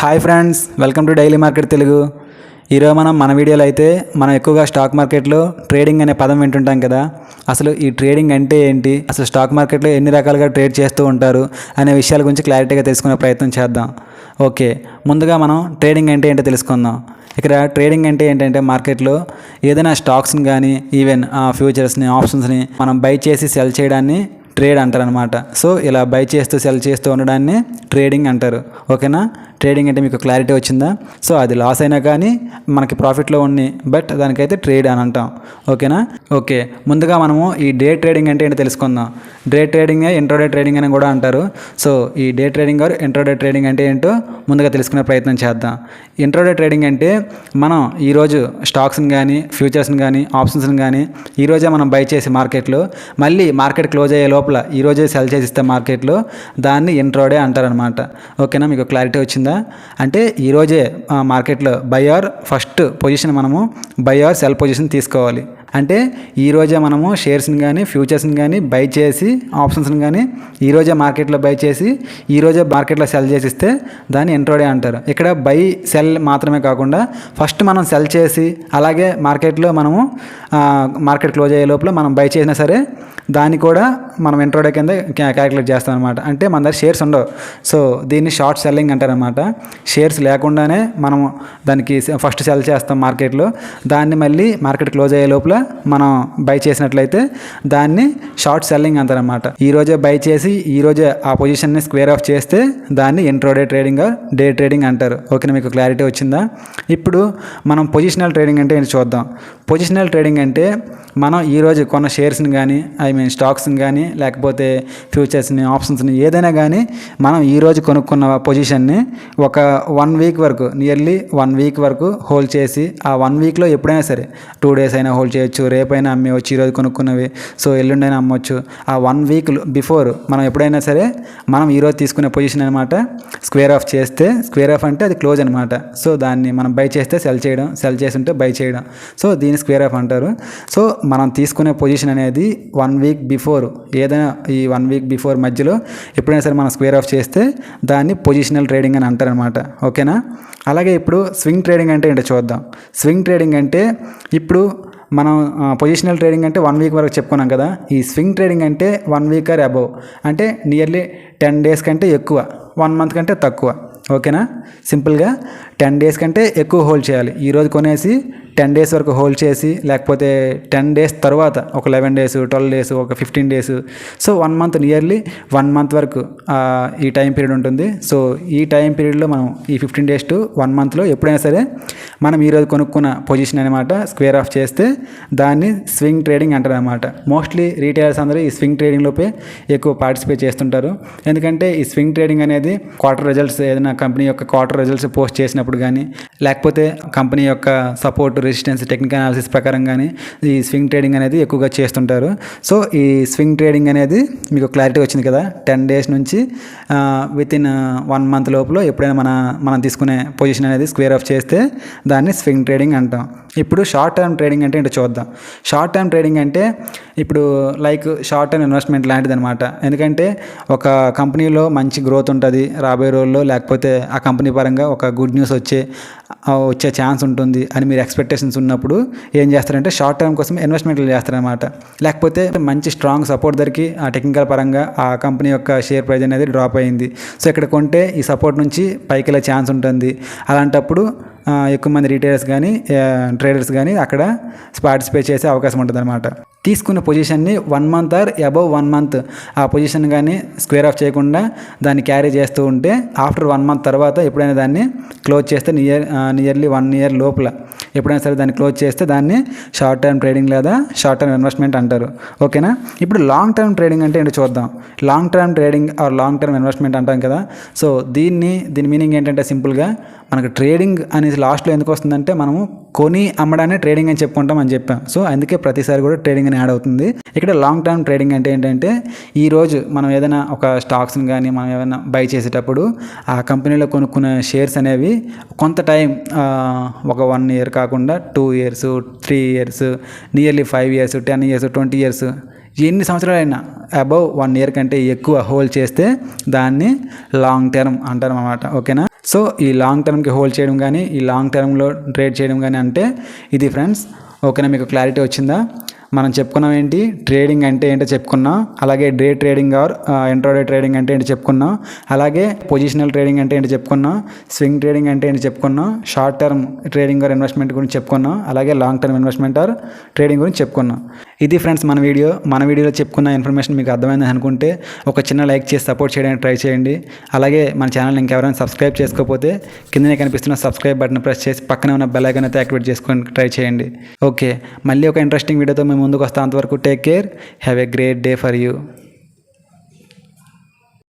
Hi friends welcome to daily market Telugu. ఈరోజు మనం మన వీడియోలో అయితే మనం ఎక్కువగా స్టాక్ మార్కెట్లో ట్రేడింగ్ అనే పదం వింటుంటాం కదా. అసలు ఈ ట్రేడింగ్ అంటే ఏంటి? అసలు స్టాక్ మార్కెట్లో ఎన్ని రకాలుగా ట్రేడ్ చేస్తూ ఉంటారు అనే విషయాల గురించి క్లారిటీగా తెలుసుకునే ప్రయత్నం చేద్దాం. ఓకే ముందుగా మనం ట్రేడింగ్ అంటే ఏంటో తెలుసుకుందాం. ఇక్కడ ట్రేడింగ్ అంటే ఏంటంటే మార్కెట్లో ఏదైనా స్టాక్స్ని కానీ ఈవెన్ ఫ్యూచర్స్ని ఆప్షన్స్ని మనం బై చేసి సెల్ చేయడాన్ని ట్రేడ్ అంటారు అనమాట సో ఇలా బై చేస్తూ సెల్ చేస్తూ ఉండడాన్ని ట్రేడింగ్ అంటారు. ఓకేనా? ట్రేడింగ్ అంటే మీకు క్లారిటీ వచ్చిందా? సో అది లాస్ అయినా కానీ మనకి ప్రాఫిట్లో ఉంది బట్ దానికైతే ట్రేడ్ అని అంటాం. ఓకేనా ఓకే ముందుగా మనము ఈ డే ట్రేడింగ్ అంటే ఏంటో తెలుసుకుందాం. డే ట్రేడింగ్ ఇంట్రోడే ట్రేడింగ్ అని కూడా అంటారు. సో ఈ day trading or intraday trading అంటే ఏంటో ముందుగా తెలుసుకునే ప్రయత్నం చేద్దాం. ఇంట్రోడే ట్రేడింగ్ అంటే మనం ఈరోజు స్టాక్స్ని కానీ ఫ్యూచర్స్ని కానీ ఆప్షన్స్ని కానీ ఈరోజే మనం బై చేసి మార్కెట్లో మళ్ళీ మార్కెట్ క్లోజ్ అయ్యే లోపల ఈరోజే సెల్ చేసి ఇస్తే మార్కెట్లో దాన్ని ఇంట్రోడే అంటారనమాట ఓకేనా మీకు క్లారిటీ వచ్చిందా? అంటే ఈరోజే మార్కెట్లో బై ఆర్ ఫస్ట్ పొజిషన్ మనము బై ఆర్ సెల్ పొజిషన్ తీసుకోవాలి. అంటే ఈరోజే మనము షేర్స్ని కానీ ఫ్యూచర్స్ని కానీ బై చేసి ఆప్షన్స్ని కానీ ఈరోజే మార్కెట్లో బై చేసి ఈరోజే మార్కెట్లో సెల్ చేసిస్తే దాన్ని ఇంట్రోడే అంటారు. ఇక్కడ బై సెల్ మాత్రమే కాకుండా ఫస్ట్ మనం సెల్ చేసి అలాగే మార్కెట్లో మనము మార్కెట్ క్లోజ్ అయ్యే లోపల మనం బై చేసినా సరే దాన్ని కూడా మనం ఇంట్రోడే కింద క్యా- క్యాలిక్యులేట్ చేస్తాం అనమాట అంటే మన దగ్గర షేర్స్ ఉండవు. సో దీన్ని షార్ట్ సెల్లింగ్ అంటారనమాట షేర్స్ లేకుండానే మనము దానికి ఫస్ట్ సెల్ చేస్తాం మార్కెట్లో. దాన్ని మళ్ళీ మార్కెట్ క్లోజ్ అయ్యే లోపల మనం బై చేసినట్లయితే దాన్ని షార్ట్ సెల్లింగ్ అంటారనమాట ఈ రోజే బై చేసి ఈరోజే ఆ పొజిషన్ని స్క్వేర్ ఆఫ్ చేస్తే దాన్ని ఇంట్రోడే ట్రేడింగ్ డే ట్రేడింగ్ అంటారు. ఓకేనా మీకు క్లారిటీ వచ్చిందా? ఇప్పుడు మనం పొజిషనల్ ట్రేడింగ్ అంటే ఏంటి చూద్దాం. పొజిషనల్ ట్రేడింగ్ అంటే మనం ఈరోజు కొన్న షేర్స్ని కానీ ఐ మీన్ స్టాక్స్ని కానీ లేకపోతే ఫ్యూచర్స్ని ఆప్షన్స్ని ఏదైనా కానీ మనం ఈరోజు కొనుక్కున్న పొజిషన్ని ఒక వన్ వీక్ వరకు నియర్లీ వన్ వీక్ వరకు హోల్డ్ చేసి ఆ వన్ వీక్లో ఎప్పుడైనా సరే టూ డేస్ అయినా హోల్డ్ చేయొచ్చు రేపైనా అమ్మేవచ్చు ఈరోజు కొనుక్కున్నవి. సో ఎల్లుండైనా అమ్మవచ్చు ఆ వన్ వీక్ బిఫోర్ మనం ఎప్పుడైనా సరే మనం ఈరోజు తీసుకునే పొజిషన్ అనమాట స్క్వేర్ ఆఫ్ చేస్తే స్క్వేర్ ఆఫ్ అంటే అది క్లోజ్ అనమాట సో దాన్ని మనం బై చేస్తే సెల్ చేయడం సెల్ చేసి ఉంటే బై చేయడం. సో దీన్ని స్క్వేర్ ఆఫ్ అంటారు. సో మనం తీసుకునే పొజిషన్ అనేది వన్ వీక్ బిఫోర్ ఏదైనా ఈ వన్ వీక్ బిఫోర్ మధ్యలో ఎప్పుడైనా సరే మనం స్క్వేర్ ఆఫ్ చేస్తే దాన్ని పొజిషనల్ ట్రేడింగ్ అని అంటారనమాట ఓకేనా అలాగే ఇప్పుడు స్వింగ్ ట్రేడింగ్ అంటే ఏంటో చూద్దాం. స్వింగ్ ట్రేడింగ్ అంటే ఇప్పుడు మనం పొజిషనల్ ట్రేడింగ్ అంటే వన్ వీక్ వరకు చెప్పుకున్నాం కదా. ఈ స్వింగ్ ట్రేడింగ్ అంటే వన్ వీక్ ఆర్ అబవ్ అంటే నియర్లీ టెన్ డేస్ కంటే ఎక్కువ వన్ మంత్ కంటే తక్కువ. ఓకేనా? సింపుల్గా టెన్ డేస్ కంటే ఎక్కువ హోల్డ్ చేయాలి. ఈరోజు కొనేసి టెన్ డేస్ వరకు హోల్డ్ చేసి లేకపోతే టెన్ డేస్ తర్వాత ఒక లెవెన్ డేస్ ట్వెల్వ్ డేస్ ఒక fifteen days. So one month nearly one month వరకు ఈ టైం పీరియడ్ ఉంటుంది. సో ఈ టైం పీరియడ్లో మనం ఈ ఫిఫ్టీన్ డేస్ టు వన్ మంత్లో ఎప్పుడైనా సరే మనం ఈరోజు కొనుక్కున్న పొజిషన్ అనమాట స్క్వేర్ ఆఫ్ చేస్తే దాన్ని స్వింగ్ ట్రేడింగ్ అంటారు అనమాట మోస్ట్లీ రీటైలర్స్ అందరూ ఈ స్వింగ్ ట్రేడింగ్లోపే ఎక్కువ పార్టిసిపేట్ చేస్తుంటారు. ఎందుకంటే ఈ స్వింగ్ ట్రేడింగ్ అనేది క్వార్టర్ రిజల్ట్స్ ఏదైనా కంపెనీ యొక్క క్వార్టర్ రిజల్ట్స్ పోస్ట్ చేసినప్పుడు కానీ లేకపోతే కంపెనీ యొక్క సపోర్ట్ రెసిస్టెన్స్ టెక్నికల్ అనాలిసిస్ ప్రకారం కానీ ఈ స్వింగ్ ట్రేడింగ్ అనేది ఎక్కువగా చేస్తుంటారు. సో ఈ స్వింగ్ ట్రేడింగ్ అనేది మీకు క్లారిటీ వచ్చింది కదా? టెన్ డేస్ నుంచి విత్ ఇన్ వన్ మంత్ లోపల ఎప్పుడైనా మన మనం తీసుకునే పొజిషన్ అనేది స్క్వేర్ ఆఫ్ చేస్తే దాన్ని స్వింగ్ ట్రేడింగ్ అంటాం. ఇప్పుడు షార్ట్ టర్మ్ ట్రేడింగ్ అంటే ఏంటో చూద్దాం. షార్ట్ టర్మ్ ట్రేడింగ్ అంటే ఇప్పుడు లైక్ షార్ట్ టర్మ్ ఇన్వెస్ట్మెంట్ లాంటిది అనమాట ఎందుకంటే ఒక కంపెనీలో మంచి గ్రోత్ ఉంటుంది రాబోయే రోజుల్లో లేకపోతే ఆ కంపెనీ పరంగా ఒక గుడ్ న్యూస్ వచ్చే వచ్చే ఛాన్స్ ఉంటుంది అని మీరు ఎక్స్పెక్టేషన్స్ ఉన్నప్పుడు ఏం చేస్తారంటే షార్ట్ టర్మ్ కోసం ఇన్వెస్ట్మెంట్లు చేస్తారనమాట లేకపోతే మంచి స్ట్రాంగ్ సపోర్ట్ దొరికి ఆ టెక్నికల్ పరంగా ఆ కంపెనీ యొక్క షేర్ ప్రైస్ అనేది డ్రాప్ అయింది. సో ఇక్కడ కొంటే ఈ సపోర్ట్ నుంచి పైకి వెళ్ళే ఛాన్స్ ఉంటుంది. అలాంటప్పుడు ఎక్కువ మంది రీటైలర్స్ కానీ ట్రేడర్స్ కానీ అక్కడ పార్టిసిపేట్ చేసే అవకాశం ఉంటుంది అనమాట తీసుకున్న పొజిషన్ని one month or above one month ఆ పొజిషన్ కానీ స్క్వేర్ ఆఫ్ చేయకుండా దాన్ని క్యారీ చేస్తూ ఉంటే ఆఫ్టర్ వన్ మంత్ తర్వాత ఎప్పుడైనా దాన్ని క్లోజ్ చేస్తే నియర్ నియర్లీ వన్ ఇయర్ లోపల ఎప్పుడైనా సరే దాన్ని క్లోజ్ చేస్తే దాన్ని షార్ట్ టర్మ్ ట్రేడింగ్ లేదా షార్ట్ టర్మ్ ఇన్వెస్ట్మెంట్ అంటారు. ఓకేనా? ఇప్పుడు లాంగ్ టర్మ్ ట్రేడింగ్ అంటే ఏంటో చూద్దాం. Long term trading or long term investment అంటాం కదా. సో దీన్ని దీని మీనింగ్ ఏంటంటే సింపుల్గా మనకు ట్రేడింగ్ అనేది లాస్ట్లో ఎందుకు వస్తుందంటే మనము కొని అమ్మడాన్ని ట్రేడింగ్ అని చెప్పుకుంటాం అని చెప్పాం. సో అందుకే ప్రతిసారి కూడా ట్రేడింగ్ అని యాడ్ అవుతుంది. ఇక్కడ లాంగ్ టర్మ్ ట్రేడింగ్ అంటే ఏంటంటే ఈ రోజు మనం ఏదైనా ఒక స్టాక్స్ని కానీ మనం ఏమైనా బై చేసేటప్పుడు ఆ కంపెనీలో కొనుక్కున్న షేర్స్ అనేవి కొంత టైం ఒక వన్ ఇయర్ కాకుండా two years three years nearly five years ten years twenty years ఎన్ని సంవత్సరాలైనా అబవ్ వన్ ఇయర్ కంటే ఎక్కువ హోల్డ్ చేస్తే దాన్ని లాంగ్ టర్మ్ అంటారు అన్నమాట. ఓకేనా సో ఈ లాంగ్ టర్మ్కి హోల్డ్ చేయడం కానీ ఈ లాంగ్ టర్మ్లో ట్రేడ్ చేయడం కానీ అంటే ఇది ఫ్రెండ్స్ ఓకేనా? మీకు క్లారిటీ వచ్చిందా? మనం చెప్పుకున్నాం ఏంటి? ట్రేడింగ్ అంటే ఏంటో చెప్పుకున్నాం అలాగే day trading or intraday trading అంటే ఏంటి చెప్పుకున్నాం అలాగే పొజిషనల్ ట్రేడింగ్ అంటే ఏంటి చెప్పుకున్నాం స్వింగ్ ట్రేడింగ్ అంటే ఏంటి చెప్పుకున్నాం short term trading or investment గురించి చెప్పుకున్నాం అలాగే long term investment or trading గురించి చెప్పుకున్నాం. ఇది ఫ్రెండ్స్ మన వీడియో. మన వీడియోలో చెప్పుకున్న ఇన్ఫర్మేషన్ మీకు అర్థమైందని అనుకుంటే ఒక చిన్న లైక్ చేసి సపోర్ట్ చేయడానికి ట్రై చేయండి. అలాగే మన ఛానల్ ఇంకెవరైనా సబ్స్క్రైబ్ చేసుకోకపోతే కిందనే కనిపిస్తున్న సబ్స్క్రైబ్ బటన్ ప్రెస్ చేసి పక్కనే ఉన్న బెల్ ఐకన్ అయితే యాక్టివేట్ చేసుకోవడానికి ట్రై చేయండి. ఓకే మళ్ళీ ఒక ఇంట్రెస్టింగ్ వీడియోతో మేము ముందుకు వస్తాం అంతవరకు. Take care have a great day for you